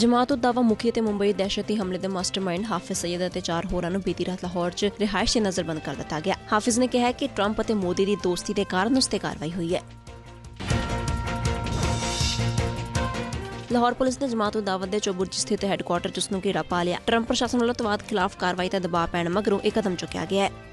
ਜਮਾਤ ਉਦ-ਦਾਵਾ ਮੁਖੀ ਅਤੇ ਮੁੰਬਈ ਦਹਿਸ਼ਤੀ ਹਮਲੇ ਦੇ ਮਾਸਟਰਮਾਈਂਡ ਹਾਫਿਜ਼ ਸਈਦ ਅਤੇ ਚਾਰ ਹੋਰਾਂ ਨੂੰ ਬੀਤੀ ਰਾਤ ਲਾਹੌਰ 'ਚ ਰਿਹਾਇਸ਼ 'ਤੇ ਨਜ਼ਰਬੰਦ ਕਰ ਦਿੱਤਾ ਗਿਆ। ਹਾਫਿਜ਼ ਨੇ ਕਿਹਾ ਕਿ ਟਰੰਪ ਅਤੇ ਮੋਦੀ ਦੀ ਦੋਸਤੀ ਦੇ ਕਾਰਨ ਉਸ ਤੇ ਕਾਰਵਾਈ ਹੋਈ ਹੈ। ਲਾਹੌਰ ਪੁਲਿਸ ਨੇ ਜਮਾਤ ਉਦ ਦੇ ਚੋਬੁਰਜ ਸਥਿਤ ਹੈੱਡਕੁਆਰਟਰ 'ਚ ਉਸ ਨੂੰ ਘੇਰਾ ਪਾ ਲਿਆ। ਟਰੰਪ ਪ੍ਰਸ਼ਾਸਨ ਵੱਲੋਂ ਤਵਾਦ ਖਿਲਾਫ ਕਾਰਵਾਈ ਦਾ ਦਬਾਅ ਪੈਣ ਮਗਰੋਂ ਇਹ ਕਦਮ ਚੁੱਕਿਆ ਗਿਆ ਹੈ।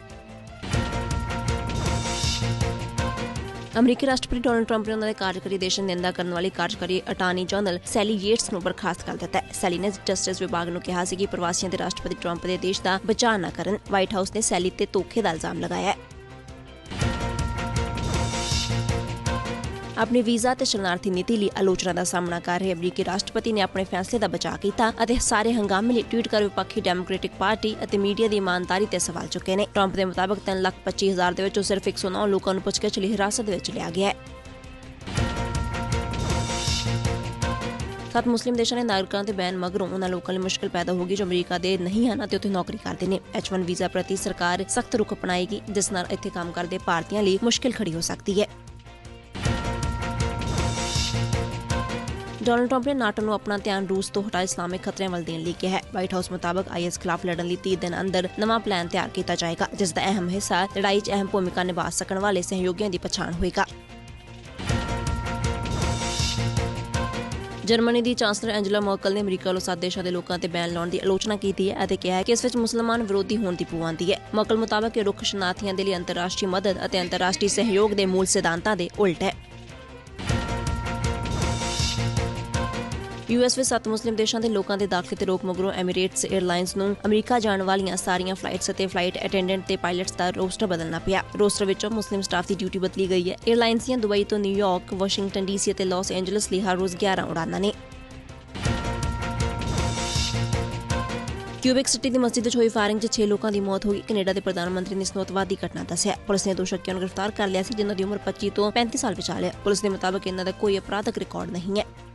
ਅਮਰੀਕੀ ਰਾਸ਼ਟਰਪਤੀ ਡੋਨਲਡ ਟਰੰਪ ਨੇ ਉਹਨਾਂ ਦੇ ਕਾਰਜਕਾਰੀ ਦੇਸ਼ ਦੀ ਨਿੰਦਾ ਕਰਨ ਵਾਲੀ ਕਾਰਜਕਾਰੀ ਅਟਾਰਨੀ ਜਨਰਲ ਸੈਲੀ ਯੇਟਸ ਨੂੰ ਬਰਖਾਸਤ ਕਰ ਦਿੱਤਾ ਹੈ। ਸੈਲੀ ਨੇ ਜਸਟਿਸ ਵਿਭਾਗ ਨੂੰ ਕਿਹਾ ਸੀ ਕਿ ਪ੍ਰਵਾਸੀਆਂ ਦੇ ਰਾਸ਼ਟਰਪਤੀ ਟਰੰਪ ਦੇ ਦੇਸ਼ ਦਾ ਬਚਾਅ ਨਾ ਕਰਨ। ਵਾਈਟ ਹਾਊਸ ਨੇ ਸੈਲੀ ਤੇ ਧੋਖੇ ਦਾ ਇਲਜ਼ਾਮ ਲਗਾਇਆ ਹੈ। ਆਪਣੀ ਵੀਜ਼ਾ ਤੇ ਸ਼ਰਨਾਰਥੀ ਨੀਤੀ ਲਈ ਆਲੋਚਨਾ ਦਾ ਸਾਹਮਣਾ ਕਰ ਰਹੇ ਅਮਰੀਕੀ ਰਾਸ਼ਟਰਪਤੀ ਨੇ ਆਪਣੇ ਫੈਸਲੇ ਦਾ ਬਚਾਅ ਕੀਤਾ ਅਤੇ ਸਾਰੇ ਹੰਗਾਮੇ ਲਈ ਟਵੀਟ ਕਰ ਵਿਪੱਖੀ ਡੈਮੋਕ੍ਰੈਟਿਕ ਪਾਰਟੀ ਅਤੇ ਮੀਡੀਆ ਦੀ ਇਮਾਨਦਾਰੀ ਤੇ ਸਵਾਲ ਚੁੱਕੇ ਨੇ। ਟਰੰਪ ਦੇ ਮੁਤਾਬਕ 325000 ਦੇ ਵਿੱਚੋਂ ਸਿਰਫ 109 ਲੋਕਾਂ ਨੂੰ ਪੁੱਛਗਿੱਛ ਲਈ ਹਿਰਾਸਤ ਵਿੱਚ ਲਿਆ ਗਿਆ ਹੈ। ਸੱਤ ਮੁਸਲਿਮ ਦੇਸ਼ਾਂ ਦੇ ਨਾਗਰਿਕਾਂ ਦੇ ਬੈਨ ਮਗਰੋਂ ਉਹਨਾਂ ਲੋਕਾਂ ਲਈ ਮੁਸ਼ਕਲ ਪੈਦਾ ਹੋਗੀ ਜੋ ਅਮਰੀਕਾ ਦੇ ਨਹੀਂ ਹਨ ਅਤੇ ਉੱਥੇ ਨੌਕਰੀ ਕਰਦੇ ਨੇ। H1 ਵੀਜ਼ਾ ਪ੍ਰਤੀ ਸਰਕਾਰ ਸਖਤ ਰੁਖ ਅਪਣਾਏਗੀ, ਜਿਸ ਨਾਲ ਇੱਥੇ ਕੰਮ ਕਰਦੇ ਭਾਰਤੀਆਂ ਲਈ ਮੁਸ਼ਕਲ ਖੜੀ ਹੋ ਸਕਦੀ ਹੈ। ਡੋਨਲਡ ਟਰੰਪ ਨੇ ਨਾਟੋ ਨੂੰ ਆਪਣਾ ਧਿਆਨ ਰੂਸ ਤੋਂ ਹਟਾ ਇਸਲਾਮਿਕ ਖਤਰਿਆਂ ਵੱਲ ਦੇਣ ਲਈ ਕਿਹਾ ਹੈ। ਵਾਈਟ ਹਾਊਸ ਮੁਤਾਬਕ ਆਈਐਸ ਖਿਲਾਫ ਲੜਨ ਲਈ 30 ਦਿਨ ਅੰਦਰ ਨਵਾਂ ਪਲਾਨ ਤਿਆਰ ਕੀਤਾ ਜਾਏਗਾ, ਜਿਸ ਦਾ ਅਹਿਮ ਹਿੱਸਾ ਲੜਾਈ 'ਚ ਅਹਿਮ ਭੂਮਿਕਾ ਨਿਭਾ ਸਕਣ ਵਾਲੇ ਸਹਿਯੋਗੀਆਂ ਦੀ ਪਛਾਣ ਹੋਏਗਾ। ਜਰਮਨੀ ਦੀ ਚਾਂਸਲਰ ਐਂਜਲਾ ਮਰਕਲ ਨੇ ਅਮਰੀਕਾ ਵੱਲੋਂ ਸੱਤ ਦੇਸ਼ਾਂ ਦੇ ਲੋਕਾਂ ਤੇ ਬੈਨ ਲਾਉਣ ਦੀ ਆਲੋਚਨਾ ਕੀਤੀ ਹੈ ਅਤੇ ਕਿਹਾ ਹੈ ਕਿ ਇਸ ਵਿੱਚ ਮੁਸਲਮਾਨ ਵਿਰੋਧੀ ਹੋਣ ਦੀ ਪੂਆਂਦੀ ਹੈ। ਮਰਕਲ ਮੁਤਾਬਕ ਇਹ ਰੁਖ ਸ਼ਨਾਰਥੀਆਂ ਦੇ ਲਈ ਅੰਤਰਰਾਸ਼ਟਰੀ ਮਦਦ ਅਤੇ ਅੰਤਰਰਾਸ਼ਟਰੀ ਸਹਿਯੋਗ ਦੇ ਮੂਲ ਸਿਧਾਂਤਾਂ ਦੇ ਉਲਟ ਹੈ। ਯੂਐਸ ਵਿੱਚ ਸੱਤ ਮੁਸਲਿਮ ਦੇਸ਼ਾਂ ਦੇ ਲੋਕਾਂ ਦੇ ਦਾਖਲੇ ਤੇ ਰੋਕ ਮਗਰੋਂ ਐਮੀਰੇਟਸ 에ਅਰਲਾਈਨਸ ਨੂੰ ਅਮਰੀਕਾ ਜਾਣ ਵਾਲੀਆਂ ਸਾਰੀਆਂ ਫਲਾਈਟਸ ਅਤੇ ਫਲਾਈਟ ਅਟੈਂਡੈਂਟ ਤੇ ਪਾਇਲਟਸ ਦਾ ਰੋਸਟਰ ਬਦਲਣਾ ਪਿਆ। ਰੋਸਟਰ ਵਿੱਚੋਂ ਮੁਸਲਿਮ ਸਟਾਫ ਦੀ ਡਿਊਟੀ ਬਦਲੀ ਗਈ ਹੈ। 에ਅਰਲਾਈਨਸ ਦੀਆਂ ਦੁਬਈ ਤੋਂ ਨਿਊਯਾਰਕ ਵਾਸ਼ਿੰਗਟਨ ਡੀਸੀ ਅਤੇ ਲਾਸ ਐਂਜਲਸ ਲਈ ਹਰ ਰੋਜ਼ 11 ਉਡਾਨਾਂ ਨੇ। ਕਿਊਬਿਕ ਸਿਟੀ ਦੀ ਮਸਜਿਦ ਵਿੱਚ ਹੋਈ ਫਾਇਰਿੰਗ 'ਚ 6 ਲੋਕਾਂ ਦੀ ਮੌਤ ਹੋ ਗਈ। ਕੈਨੇਡਾ ਦੇ ਪ੍ਰਧਾਨ ਮੰਤਰੀ ਨੇ ਇਸ ਨੂੰ ਅੱਤਵਾਦੀ ਘਟਨਾ ਦੱਸਿਆ। ਪੁਲਿਸ ਨੇ ਦੋ ਸ਼ੱਕੀਆਂ ਨੂੰ ਗ੍ਰਿਫਤਾਰ ਕਰ ਲਿਆ ਸੀ, ਜਿਨ੍ਹਾਂ ਦੀ ਉਮਰ 25 ਤੋਂ 35 ਸਾਲ ਵਿਚਾਲੇ ਪੁਲਿਸ ਦੇ ਮੁਤਾਬਕ ਇਹਨਾਂ ਦਾ ਕੋਈ ਅਪਰਾਧਕ ਰਿਕਾਰਡ ਨਹੀਂ ਹੈ।